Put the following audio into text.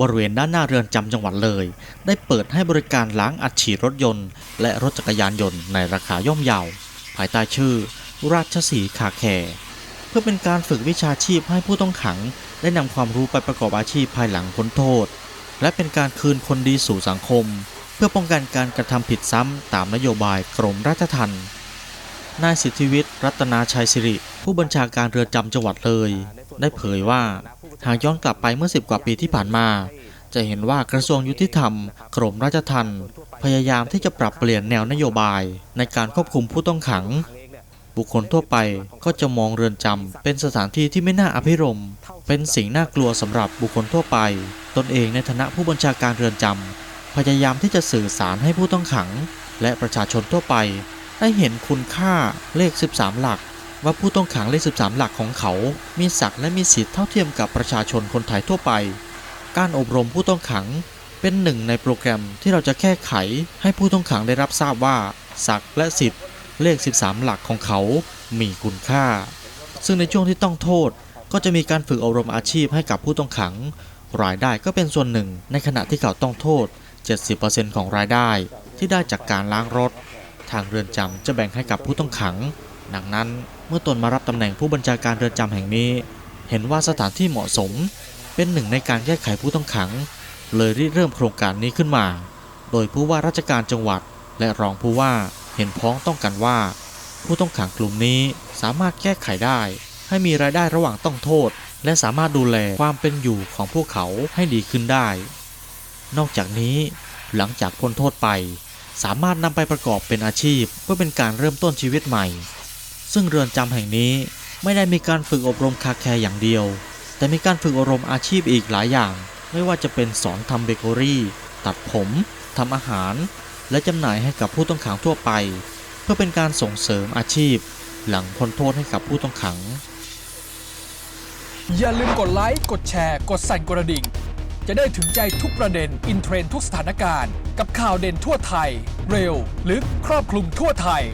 บริเวณด้านหน้าเรือนจำจังหวัดเลย ได้เปิดให้บริการล้างอัดฉีดรถยนต์ และรถจักรยานยนต์ในราคาย่อมเยา ภายใต้ชื่อ ราชสีห์คาแคร์เพื่อเป็นการฝึกวิชาชีพให้ผู้ต้องขัง ได้นำความรู้ไปประกอบอาชีพภายหลังพ้นโทษ และเป็นการคืนคนดีสู่สังคม เพื่อป้องกันการกระทำผิดซ้ำตามนโยบายกรมราชทัณฑ์นายสิทธิวิทย์รัตนาชัยสิริ ผู้บัญชาการเรือนจำจังหวัดเลย ได้เผยว่า หากย้อนกลับไปเมื่อสิบกว่าปีที่ผ่านมา จะเห็นว่ากระทรวงยุติธรรม กรมราชทัณฑ์พยายามที่จะปรับเปลี่ยนแนวนโยบาย ในการควบคุมผู้ต้องขัง บุคคลทั่วไปก็จะมองเรือนจำเป็นสถานที่ที่ไม่น่าอภิรมเป็นสิ่งน่ากลัวสำหรับบุคคลทั่วไป ตนเองในฐานะผู้บัญชาการเรือนจำพยายามที่จะสื่อสารให้ผู้ต้องขัง และประชาชนทั่วไป ได้เห็นคุณค่าเลข 13 หลัก ว่าผู้ต้องขังเลข13 หลักของเขา มีศักดิ์และมีสิทธิเท่าเทียมกับประชาชนคนไทยทั่วไป การอบรมผู้ต้องขังเป็นหนึ่งในโปรแกรมที่เราจะแก้ไขให้ผู้ต้องขังได้รับทราบว่าศักดิ์และสิทธิ์เลข 13 หลักของเขามีคุณค่า ซึ่งในช่วงที่ต้องโทษก็จะมีการฝึกอบรมอาชีพให้กับผู้ต้องขัง รายได้ก็เป็นส่วนหนึ่งในขณะที่เขาต้องโทษ 70%ของรายได้ที่ได้จากการล้างรถ ทางเรือนจำจะแบ่งให้กับผู้ต้องขัง ดังนั้นเมื่อตนมารับตำแหน่งผู้บัญชาการเรือนจำแห่งนี้ เห็นว่าสถานที่เหมาะสม เป็นหนึ่งในการแก้ไขผู้ต้องขัง เลยริเริ่มโครงการนี้ขึ้นมา โดยผู้ว่าราชการจังหวัด และรองผู้ว่าเห็นพ้องต้องกันว่า ผู้ต้องขังกลุ่มนี้สามารถแก้ไขได้ ให้มีรายได้ระหว่างต้องโทษ และสามารถดูแลความเป็นอยู่ของพวกเขาให้ดีขึ้นได้ นอกจากนี้ หลังจากพ้นโทษไป สามารถนำไปประกอบเป็นอาชีพ เพื่อเป็นการเริ่มต้นชีวิตใหม่ ซึ่งเรือนจำแห่งนี้ไม่ได้มีการฝึกอบรมคาแคร์อย่างเดียว แต่มีการฝึกอบรมอาชีพอีกหลายอย่าง ไม่ว่าจะเป็นสอนทำเบเกอรี่ ตัดผมทำอาหาร และจำหน่ายให้กับผู้ต้องขังทั่วไป เพื่อเป็นการส่งเสริมอาชีพ หลังพ้นโทษให้กับผู้ต้องขัง อย่าลืมกดไลค์ กดแชร์ กดสั่นกระดิ่ง จะได้ถึงใจทุกประเด็น อินเทรนด์ทุกสถานการณ์ กับข่าวเด่นทั่วไทย เร็ว ลึก ครอบคลุมทั่วไทย